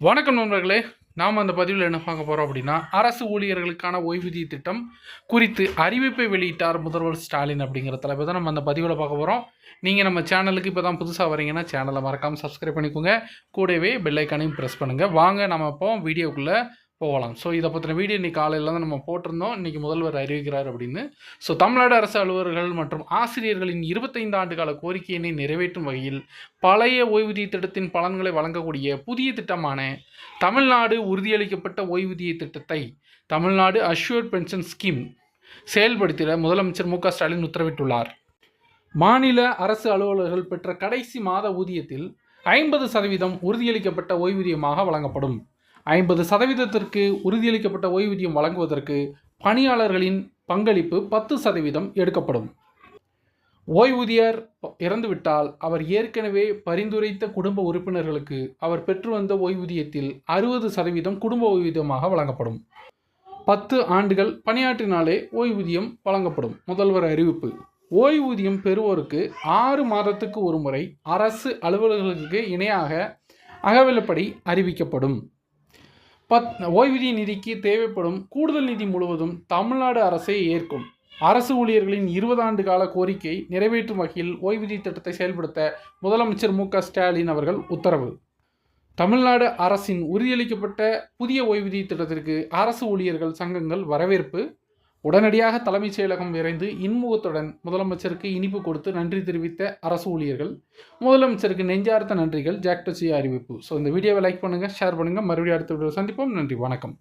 வணக்கம் நண்பர்களே நாம் அந்த பதிவில் என்ன பார்க்க போகிறோம் அப்படின்னா அரசு ஊழியர்களுக்கான ஓய்வூதிய திட்டம் குறித்து அறிவிப்பை வெளியிட்டார் முதல்வர் ஸ்டாலின் அப்படிங்கிற தலைப்பு தான் நம்ம அந்த பதிவில் பார்க்க போகிறோம் நீங்கள் நம்ம சேனலுக்கு இப்போ தான் புதுசாக வரீங்கன்னா சேனலை மறக்காமல் சப்ஸ்கிரைப் பண்ணிக்கோங்க. கூடவே பெல்லைக்கானையும் ப்ரெஸ் பண்ணுங்கள் வாங்க நம்ம இப்போ வீடியோக்குள்ளே போகலாம். ஸோ இதை பற்றின வீடியோ இன்றைக்கி காலையில் தான் நம்ம போட்டிருந்தோம். இன்றைக்கி முதல்வர் அறிவிக்கிறார் அப்படின்னு. ஸோ தமிழ்நாடு அரசு அலுவலர்கள் மற்றும் ஆசிரியர்களின் இருபத்தைந்து ஆண்டு கால கோரிக்கையினை நிறைவேற்றும் வகையில் பழைய ஓய்வூதிய திட்டத்தின் பலன்களை வழங்கக்கூடிய புதிய திட்டமான தமிழ்நாடு உறுதியளிக்கப்பட்ட ஓய்வூதிய திட்டத்தை தமிழ்நாடு அஷ்யூர்ட் பென்ஷன் ஸ்கீம் செயல்படுத்திட முதலமைச்சர் மு ஸ்டாலின் உத்தரவிட்டுள்ளார். மாநில அரசு அலுவலர்கள் பெற்ற கடைசி மாத ஊதியத்தில் ஐம்பது சதவீதம் உறுதியளிக்கப்பட்ட ஓய்வூதியமாக வழங்கப்படும். ஐம்பது சதவீதத்திற்கு உறுதியளிக்கப்பட்ட ஓய்வூதியம் வழங்குவதற்கு பணியாளர்களின் பங்களிப்பு பத்து சதவீதம் எடுக்கப்படும். ஓய்வூதியர் இறந்துவிட்டால் அவர் ஏற்கனவே பரிந்துரைத்த குடும்ப உறுப்பினர்களுக்கு அவர் பெற்று வந்த ஓய்வூதியத்தில் அறுபது சதவீதம் குடும்ப ஓய்வூதியமாக வழங்கப்படும். பத்து ஆண்டுகள் பணியாற்றினாலே ஓய்வூதியம் வழங்கப்படும். முதல்வர் அறிவிப்பு. ஓய்வூதியம் பெறுவோருக்கு ஆறு மாதத்துக்கு ஒரு முறை அரசு அலுவலர்களுக்கு இணையாக அகவிலப்படி அறிவிக்கப்படும். பத் ஓய்வூதிய நிதிக்கு தேவைப்படும் கூடுதல் நிதி முழுவதும் தமிழ்நாடு அரசே ஏற்கும். அரசு ஊழியர்களின் இருபது ஆண்டு கால கோரிக்கை நிறைவேற்றும் வகையில் ஓய்வூதிய திட்டத்தை செயல்படுத்த முதலமைச்சர் மு க ஸ்டாலின் அவர்கள் உத்தரவு. தமிழ்நாடு அரசின் உறுதியளிக்கப்பட்ட புதிய ஓய்வூதிய திட்டத்திற்கு அரசு ஊழியர்கள் சங்கங்கள் வரவேற்பு. உடனடியாக தலைமைச் செயலகம் விரைந்து இன்முகத்துடன் முதலமைச்சருக்கு இனிப்பு கொடுத்து நன்றி தெரிவித்த அரசு ஊழியர்கள் முதலமைச்சருக்கு நெஞ்சார்த்த நன்றிகள். ஜாக்டோசி அறிவிப்பு. ஸோ இந்த வீடியோவை லைக் பண்ணுங்கள் ஷேர் பண்ணுங்கள் மறுபடியும் அடுத்த வீடியோ சந்திப்போம். நன்றி வணக்கம்.